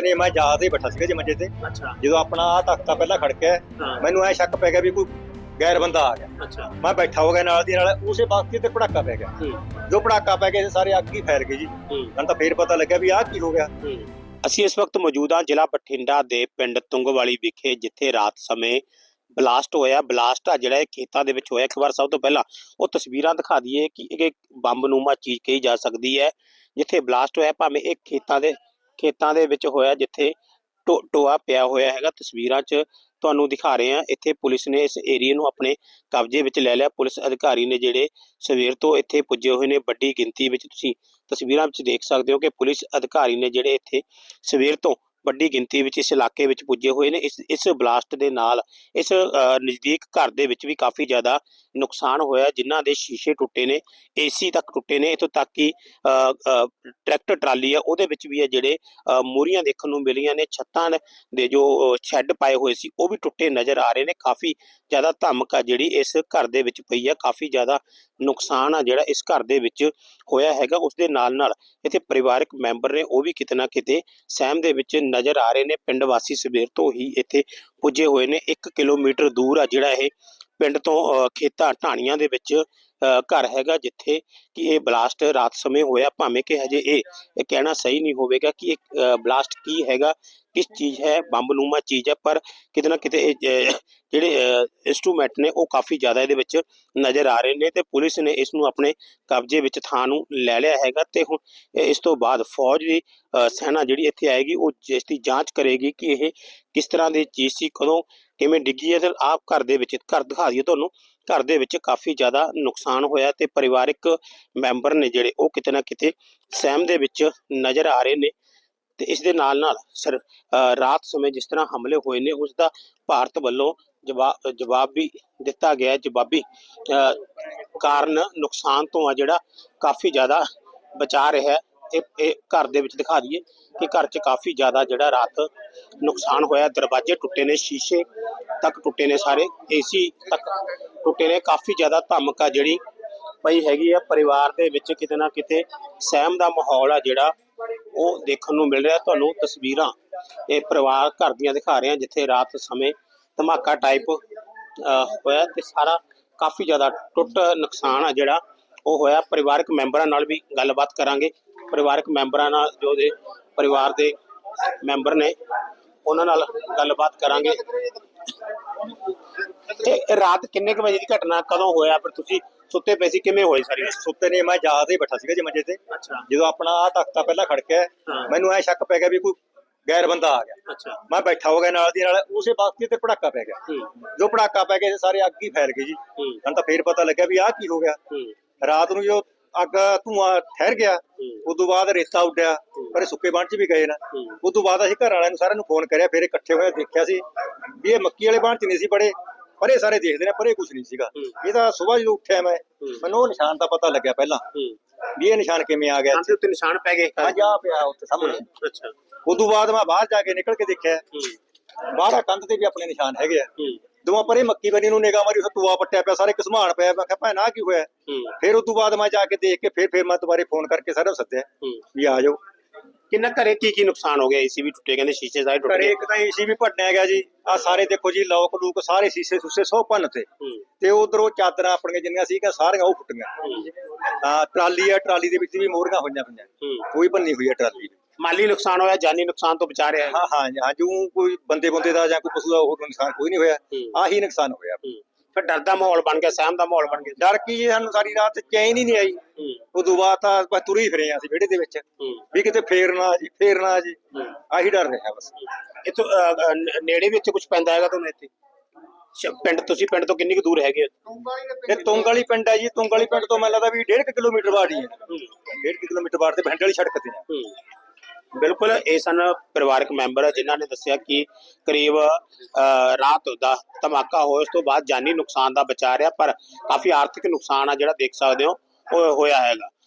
ਸੁੱਤੇ ਨੇ ਮੈਂ ਹੀ ਬੈਠਾ ਸੀਗਾ ਜੀ ਮੰਜੇ ਤੇ। ਅੱਛਾ। ਜਦੋਂ ਆਪਣਾ ਆ ਤਖਤਾ ਪਹਿਲਾਂ ਖੜਕਿਆ ਮੈਨੂੰ ਐ ਸ਼ੱਕ ਪੈ ਗਿਆ ਵੀ ਕੋਈ ਗੈਰ ਬੰਦਾ ਆ ਗਿਆ। ਅੱਛਾ। ਮੈਂ ਬੈਠਾ ਹੋ ਗਿਆ ਨਾਲ ਦੀ ਨਾਲ ਉਸੇ ਵਕਤ ਹੀ ਤੇ ਪੜਾਕਾ ਪੈ ਗਿਆ। ਜੋ ਪੜਾਕਾ ਪੈ ਗਿਆ ਸਾਰੇ ਅੱਗ ਹੀ ਫੈਲ ਗਈ ਜੀ। ਹੂੰ। ਮੈਨੂੰ ਤਾਂ ਫੇਰ ਪਤਾ ਲੱਗਿਆ ਵੀ ਆਹ ਕੀ ਹੋ ਗਿਆ। ਅਸੀਂ ਇਸ ਵਕਤ ਮੌਜੂਦ ਹਾਂ ਜ਼ਿਲ੍ਹਾ ਬਠਿੰਡਾ ਦੇ ਪਿੰਡ ਤੁੰਗਵਾਲੀ ਵਿਖੇ ਜਿੱਥੇ ਰਾਤ ਸਮੇਂ ਬਲਾਸਟ ਹੋਇਆ। ਬਲਾਸਟ ਆ ਜਿਹੜਾ ਇਹ ਖੇਤਾਂ ਦੇ ਵਿੱਚ ਹੋਇਆ। ਇੱਕ ਵਾਰ ਸਭ ਤੋਂ ਪਹਿਲਾਂ ਉਹ ਤਸਵੀਰਾਂ ਦਿਖਾ ਦਈਏ ਕਿ ਇਹ ਬੰਬ ਨੂਮਾ ਚੀਜ਼ ਕਹੀ ਜਾ ਸਕਦੀ ਹੈ ਜਿੱਥੇ ਬਲਾਸਟ ਹੋਇਆ। ਭਾਵੇਂ ਇਹ ਖੇਤਾਂ ਦੇ ਖੇਤਾਂ ਦੇ ਵਿੱਚ ਹੋਇਆ ਜਿੱਥੇ ਟੋਆ ਪਿਆ ਹੋਇਆ ਹੈਗਾ। ਤਸਵੀਰਾਂ 'ਚ ਤੁਹਾਨੂੰ ਦਿਖਾ ਰਹੇ ਆ ਇੱਥੇ ਪੁਲਿਸ ਨੇ ਇਸ ਏਰੀਆ ਨੂੰ ਆਪਣੇ ਕਬਜ਼ੇ ਵਿੱਚ ਲੈ ਲਿਆ। ਪੁਲਿਸ ਅਧਿਕਾਰੀ ਨੇ ਜਿਹੜੇ ਸਵੇਰ ਤੋਂ ਇੱਥੇ ਪੁੱਜੇ ਹੋਏ ਨੇ, ਵੱਡੀ ਗਿਣਤੀ ਵਿੱਚ ਤੁਸੀਂ ਤਸਵੀਰਾਂ ਵਿੱਚ ਦੇਖ ਸਕਦੇ ਹੋ ਕਿ ਪੁਲਿਸ ਅਧਿਕਾਰੀ ਨੇ ਜਿਹੜੇ ਇੱਥੇ ਸਵੇਰ ਤੋਂ ਵੱਡੀ ਗਿਣਤੀ ਵਿੱਚ ਇਸ ਇਲਾਕੇ ਵਿੱਚ ਪੁੱਜੇ ਹੋਏ ਨੇ। ਇਸ ਇਸ ਬਲਾਸਟ ਦੇ ਨਾਲ ਇਸ ਨਜ਼ਦੀਕ ਘਰ ਦੇ ਵਿੱਚ ਵੀ ਕਾਫੀ ਜ਼ਿਆਦਾ ਨੁਕਸਾਨ ਹੋਇਆ ਜਿਨ੍ਹਾਂ ਦੇ ਸ਼ੀਸ਼ੇ ਟੁੱਟੇ ਨੇ ਏਸੀ ਤੱਕ ਟੁੱਟੇ ਨੇ। ਇਥੋਂ ਤੱਕ ਕਿ ਅ, ਟਰੈਕਟਰ ਟਰਾਲੀ ਆ ਉਹਦੇ ਵਿੱਚ ਵੀ ਹੈ ਜਿਹੜੇ ਅ, ਦੇਖਣ ਨੂੰ ਮਿਲੀਆਂ ਨੇ। ਛੱਤਾਂ ਦੇ ਜੋ ਸ਼ੈੱਡ ਪਾਏ ਹੋਏ ਸੀ ਉਹ ਵੀ ਟੁੱਟੇ ਨਜ਼ਰ ਆ ਰਹੇ ਨੇ। ਕਾਫੀ ਜ਼ਿਆਦਾ ਧਮਕ ਆ ਜਿਹੜੀ ਇਸ ਘਰ ਦੇ ਵਿੱਚ ਪਈ ਆ। ਕਾਫੀ ਜ਼ਿਆਦਾ ਨੁਕਸਾਨ ਆ ਜਿਹੜਾ ਇਸ ਘਰ ਦੇ ਵਿੱਚ ਹੋਇਆ ਹੈਗਾ ਉਸ ਦੇ ਨਾਲ ਨਾਲ ਇੱਥੇ ਪਰਿਵਾਰਕ ਮੈਂਬਰ ਨੇ ਉਹ ਵੀ ਕਿਤੇ ਨਾ ਕਿਤੇ ਸਹਿਮ ਦੇ ਵਿੱਚ ਨਜ਼ਰ ਆ ਰਹੇ ਨੇ। ਪਿੰਡ ਵਾਸੀ ਸਵੇਰ ਤੋਂ ਹੀ ਇੱਥੇ ਪੁੱਜੇ ਹੋਏ ਨੇ। 1 ਕਿਲੋਮੀਟਰ ਦੂਰ ਆ ਜਿਹੜਾ ਇਹ ਪਿੰਡ ਤੋਂ ਅ, ਖੇਤਾਂ ਢਾਣੀਆਂ ਦੇ ਵਿੱਚ ਘਰ ਹੈਗਾ ਜਿੱਥੇ ਕਿ ਇਹ ਬਲਾਸਟ ਰਾਤ ਸਮੇਂ ਹੋਇਆ, ਭਾਵੇਂ ਕਿ ਹਜੇ ਇਹ ਕਹਿਣਾ ਸਹੀ ਨਹੀਂ ਹੋਵੇਗਾ ਕਿ ਇਹ ਬਲਾਸਟ ਕੀ ਹੈਗਾ, ਕਿਸ ਚੀਜ਼ ਹੈ ਬੰਬ ਚੀਜ਼ ਹੈ, ਪਰ ਕਿਤੇ ਨਾ ਕਿਤੇ ਜਿਹੜੇ ਇਨਸਟਰੂਮੈਂਟ ਨੇ ਉਹ ਕਾਫੀ ਜ਼ਿਆਦਾ ਇਹਦੇ ਵਿੱਚ ਨਜ਼ਰ ਆ ਰਹੇ ਨੇ ਤੇ ਪੁਲਿਸ ਨੇ ਇਸ ਨੂੰ ਆਪਣੇ ਕਬਜ਼ੇ ਵਿੱਚ ਥਾਂ ਨੂੰ ਲੈ ਲਿਆ ਹੈਗਾ ਤੇ ਹੁਣ ਇਸ ਤੋਂ ਬਾਅਦ ਫੌਜ ਦੀ ਸੈਨਾ ਜਿਹੜੀ ਇੱਥੇ ਆਏਗੀ ਉਹ ਇਸ ਦੀ ਜਾਂਚ ਕਰੇਗੀ ਕਿ ਇਹ ਕਿਸ ਤਰ੍ਹਾਂ ਦੀ ਚੀਜ਼ ਸੀ, ਕਦੋਂ ਕਿਵੇਂ ਡਿੱਗੀ ਹੈ ਤੇ ਆਪ ਘਰ ਦੇ ਵਿੱਚ, ਘਰ ਦਿਖਾ ਦਈਏ ਤੁਹਾਨੂੰ ਘਰ ਦੇ ਵਿੱਚ ਕਾਫੀ ਜ਼ਿਆਦਾ ਨੁਕਸਾਨ ਹੋਇਆ ਤੇ ਪਰਿਵਾਰਿਕ ਮੈਂਬਰ ਨੇ ਜਿਹੜੇ ਉਹ ਕਿਤੇ ਨਾ ਕਿਤੇ ਸਹਿਮ ਦੇ ਵਿੱਚ ਨਜ਼ਰ ਆ ਰਹੇ ਨੇ ਤੇ ਇਸ ਦੇ ਨਾਲ ਨਾਲ ਸਰ ਰਾਤ ਸਮੇਂ ਜਿਸ ਤਰ੍ਹਾਂ ਹਮਲੇ ਹੋਏ ਨੇ ਉਸ ਦਾ ਭਾਰਤ ਵੱਲੋਂ ਜਵਾਬ ਜਵਾਬ ਵੀ ਦਿੱਤਾ ਗਿਆ ਜਵਾਬੀ ਅ, ਕਾਰਨ ਨੁਕਸਾਨ ਤੋਂ ਆ ਜਿਹੜਾ ਕਾਫੀ ਜ਼ਿਆਦਾ ਬਚਾ ਰਿਹਾ ਹੈ। ਇਹ ਇਹ ਘਰ ਦੇ ਵਿੱਚ ਦਿਖਾ ਦਈਏ ਕਿ ਘਰ 'ਚ ਕਾਫੀ ਜ਼ਿਆਦਾ ਜਿਹੜਾ ਰਾਤ ਨੁਕਸਾਨ ਹੋਇਆ ਦਰਵਾਜ਼ੇ ਟੁੱਟੇ ਨੇ ਸ਼ੀਸ਼ੇ ਤੱਕ ਟੁੱਟੇ ਨੇ ਸਾਰੇ। ਏਸੀ ਤੱਕ ਟੁੱਟੇ ਨੇ। ਕਾਫੀ ਜ਼ਿਆਦਾ ਧਮਕ ਆ ਜਿਹੜੀ ਪਈ ਹੈਗੀ ਆ। ਪਰਿਵਾਰ ਦੇ ਵਿੱਚ ਕਿਤੇ ਨਾ ਕਿਤੇ ਸਹਿਮ ਦਾ ਮਾਹੌਲ ਆ ਜਿਹੜਾ ਉਹ ਦੇਖਣ ਨੂੰ ਮਿਲ ਰਿਹਾ। ਤੁਹਾਨੂੰ ਤਸਵੀਰਾਂ ਇਹ ਪਰਿਵਾਰ ਘਰ ਦੀਆਂ ਦਿਖਾ ਰਹੇ ਆ ਜਿੱਥੇ ਰਾਤ ਸਮੇਂ ਧਮਾਕਾ ਟਾਈਪ ਹੋਇਆ ਤੇ ਸਾਰਾ ਕਾਫੀ ਜ਼ਿਆਦਾ ਟੁੱਟ ਨੁਕਸਾਨ ਆ ਜਿਹੜਾ ਉਹ ਹੋਇਆ। ਪਰਿਵਾਰਕ ਮੈਂਬਰਾਂ ਨਾਲ ਵੀ ਗੱਲਬਾਤ ਕਰਾਂਗੇ। ਪਰਿਵਾਰਕ ਮੈਂਬਰਾਂ ਨਾਲ ਜੋ ਦੇ ਪਰਿਵਾਰ ਦੇ ਮੈਂਬਰ ਨੇ, ਉਹਨਾਂ ਨਾਲ ਗੱਲਬਾਤ ਕਰਾਂਗੇ। ਤੇ ਰਾਤ ਕਿੰਨੇ ਕੁ ਵਜੇ ਦੀ ਘਟਨਾ ਕਦੋਂ ਹੋਇਆ? ਫਿਰ ਤੁਸੀਂ ਸੁੱਤੇ ਪਏ ਸੀ ਕਿਵੇਂ ਹੋਈ ਸਾਰੀ ਸੁੱਤੇ ਨੇ ਮੈਂ ਯਾਦ ਹੀ ਬੈਠਾ ਸੀਗਾ ਜੀ ਮੰਜੇ ਤੇ। ਅੱਛਾ। ਜਦੋਂ ਆਪਣਾ ਆ ਤਖਤਾ ਪਹਿਲਾਂ ਖੜਕਿਆ ਹਾਂ। ਮੈਨੂੰ ਐ ਸ਼ੱਕ ਪੈ ਗਿਆ ਵੀ ਕੋਈ ਗੈਰ ਬੰਦਾ ਆ ਗਿਆ। ਅੱਛਾ। ਮੈਂ ਬੈਠਾ ਹੋ ਗਿਆ ਨਾਲ ਦੀ ਨਾਲ ਉਸੇ ਹੀ ਤੇ ਪੜਾਕਾ ਪੈ ਗਿਆ। ਹੂੰ। ਜੋ ਪੜਾਕਾ ਪੈ ਗਿਆ ਸਾਰੇ ਅੱਗ ਹੀ ਫੈਲ ਗਈ ਜੀ। ਹੂੰ। ਤਾਂ ਫੇਰ ਪਤਾ ਲੱਗਿਆ ਵੀ ਆਹ ਕੀ ਹੋ ਗਿਆ। ਹੂੰ। ਰਾਤ ਨੂੰ ਜੋ ਅੱਗ ਧੂਆਂ ਠਹਿਰ ਗਿਆ ਹੂੰ। ਉਸ ਤੋਂ ਬਾਅਦ ਰੇਤਾ ਉੱਡਿਆ ਪਰ ਇਹ ਸੁੱਕੇ ਬਾਣ ਚ ਵੀ ਗਏ ਨਾ। ਹੂੰ। ਉਸ ਤੋਂ ਬਾਅਦ ਅਸੀਂ ਘਰ ਵਾਲਿਆਂ ਨੂੰ ਸਾਰਿਆਂ ਨੂੰ ਫੋਨ ਕਰਿਆ ਫਿਰ ਇਕੱਠੇ ਹੋਏ ਦੇਖਿਆ ਸੀ। ਵੀ ਇਹ ਮੱਕੀ ਵਾਲੇ ਬਾਣ ਚ ਨਹੀਂ ਸੀ ਬੜੇ ਪਰੇ ਸਾਰੇ ਦੇਖਦੇ ਨੇ ਪਰੇ ਕੁਝ ਨਹੀਂ ਸੀਗਾ। ਹੂੰ। ਇਹ ਤਾਂ ਸਵੇਰ ਜਦੋਂ ਉੱਠਿਆ ਮੈਂ ਹੂੰ। ਮੈਨੂੰ ਉਹ ਨਿਸ਼ਾਨ ਦਾ ਪਤਾ ਲੱਗਿਆ ਪਹਿਲਾਂ। ਹੂੰ। ਵੀ ਇਹ ਨਿਸ਼ਾਨ ਕਿਵੇਂ ਆ ਗਿਆ ਹਾਂ ਤੇ ਉੱਤੇ ਨਿਸ਼ਾਨ ਪੈ ਗਏ। ਆ ਜਾ ਪਿਆ ਉੱਥੇ ਸਾਹਮਣੇ। ਅੱਛਾ। ਉਸ ਤੋਂ ਬਾਅਦ ਮੈਂ ਬਾਹਰ ਜਾ ਕੇ ਨਿਕਲ ਕੇ ਦੇਖਿਆ। ਹੂੰ। ਬਾਹਰ ਆ ਕੰਧ ਤੇ ਵੀ ਆਪਣੇ ਨਿਸ਼ਾਨ ਹੈਗੇ ਆ। ਹੂੰ। ਦੋਵਾਂ ਪਰੇ ਮੱਕੀ ਬਣੀ ਨੂੰ ਨਿਗਾਹ ਮਾਰੀ ਉਸ ਟੂਆ ਪੱਟਿਆ ਪਿਆ ਸਾਰੇ ਕਿਸਮਾਨ ਪਿਆ। ਮੈਂ ਕਿਹਾ ਭੈਣਾ ਆਹ ਕੀ ਹੋਇਆ? ਹੂੰ। ਫਿਰ ਉਸ ਤੋਂ ਬਾਅਦ ਮੈਂ ਜਾ ਕੇ ਦੇਖ ਕੇ ਫਿਰ ਫਿਰ ਮੈਂ ਦੁਬਾਰੇ ਫੋਨ ਕਰਕੇ ਸਾਰਿਆਂ ਨੂੰ ਸੱਦਿਆ ਹੂੰ। ਵੀ ਆ ਜਾਓ। ਕਿੰਨਾ ਘਰੇ ਕੀ ਕੀ ਨੁਕਸਾਨ ਹੋ ਗਿਆ? ਏਸੀ ਵੀ ਟੁੱਟੇ ਕਹਿੰਦੇ ਸ਼ੀਸ਼ੇ ਸਾਰੇ ਟੁੱਟ ਘਰੇ ਗਏ। ਇੱਕ ਤਾਂ ਏਸੀ ਵੀ ਭੱਟਿਆ ਗਿਆ ਜੀ। ਆ ਸਾਰੇ ਦੇਖੋ ਜੀ ਲੋਕ ਲੂਕ ਸਾਰੇ ਸੀਸੇ ਸੁਸੇ ਸੋ ਭੰਨ ਤੇ। ਤੇ ਉਧਰੋਂ ਚਾਦਰਾਂ ਆਪਣੀਆਂ ਜਿੰਨੀਆਂ ਸੀਗੀਆਂ ਸਾਰੀਆਂ ਉਹ ਫੁੱਟੀਆਂ ਆ ਟਰਾਲੀ ਆ ਟਰਾਲੀ ਦੇ ਵਿੱਚ ਵੀ ਮੋਰੀਆਂ ਹੋਈਆਂ ਪਈਆਂ। ਕੋਈ ਭੰਨੀ ਹੋਈ ਆ ਟਰਾਲੀ। ਮਾਲੀ ਨੁਕਸਾਨ ਹੋਇਆ ਜਾਨੀ ਨੁਕਸਾਨ ਤੋਂ ਬਚਾ ਰਿਹਾ ਹੈ। ਹਾਂ ਹਾਂ ਜੋ ਕੋਈ ਬੰਦੇ ਬੰਦੇ ਦਾ ਜਾਂ ਕੋਈ ਪਸ਼ੂ ਦਾ ਹੋਰ ਨੁਕਸਾਨ ਕੋਈ ਨਹੀਂ ਹੋਇਆ। ਆਹੀ ਨੁਕਸਾਨ ਹੋਇਆ। ਫਿਰ ਡਰ ਦਾ ਮਾਹੌਲ ਬਣ ਗਿਆ ਸਹਿਮ ਦਾ ਮਾਹੌਲ ਬਣ ਗਿਆ। ਡਰ ਕੀ ਜੀ, ਸਾਨੂੰ ਸਾਰੀ ਰਾਤ ਚੈਨ ਹੀ ਨਹੀਂ ਆਈ। ਉਦੋਂ ਬਾਅਦ ਤਾਂ ਬਸ ਤੁਰੇ ਹੀ ਫਿਰੇ ਆ ਅਸੀਂ ਵਿਹੜੇ ਦੇ ਵਿੱਚ। ਵੀ ਕਿਤੇ ਫੇਰਨਾ ਜੀ ਫੇਰਨਾ ਜੀ। ਆਹੀ ਡਰ ਰਿਹਾ ਬਸ। ਇਥੋਂ ਨੇੜੇ ਵੀ ਇੱਥੇ ਕੁਝ ਪੈਂਦਾ ਹੈਗਾ ਤੁਹਾਨੂੰ ਇੱਥੇ? ਪਿੰਡ ਤੁਸੀਂ ਪਿੰਡ ਤੋਂ ਕਿੰਨੀ ਕੁ ਦੂਰ ਹੈਗੇ? ਇਹ ਤੁੰਗ ਵਾਲੀ ਪਿੰਡ ਹੈ ਜੀ ਤੁੰਗ ਵਾਲੀ ਪਿੰਡ ਤੋਂ ਮੈਨੂੰ ਲੱਗਦਾ ਵੀ 1.5 ਕਿਲੋਮੀਟਰ ਬਾਅਦ ਹੀ ਹੈ। ਹੂੰ। 1.5 ਕਿਲੋਮੀਟਰ ਬਾਅਦ ਤੇ ਭੰਡ ਵਾਲੀ ਸੜਕ ਤੇ ਹੂੰ। ਬਿਲਕੁਲ ਇਹ ਸਨ ਪਰਿਵਾਰਕ ਮੈਂਬਰ ਜਿਨ੍ਹਾਂ ਨੇ ਦੱਸਿਆ ਕਿ ਕਰੀਬ ਅ, ਰਾਤ ਦਾ ਧਮਾਕਾ ਹੋਇਆ ਉਸ ਤੋਂ ਬਾਅਦ ਜਾਨੀ ਨੁਕਸਾਨ ਦਾ ਬਚਾ ਰਿਹਾ ਪਰ ਕਾਫੀ ਆਰਥਿਕ ਨੁਕਸਾਨ ਆ ਜਿਹੜਾ ਦੇਖ ਸਕਦੇ ਹੋ ਉਹ ਹੋਇਆ ਹੈਗਾ।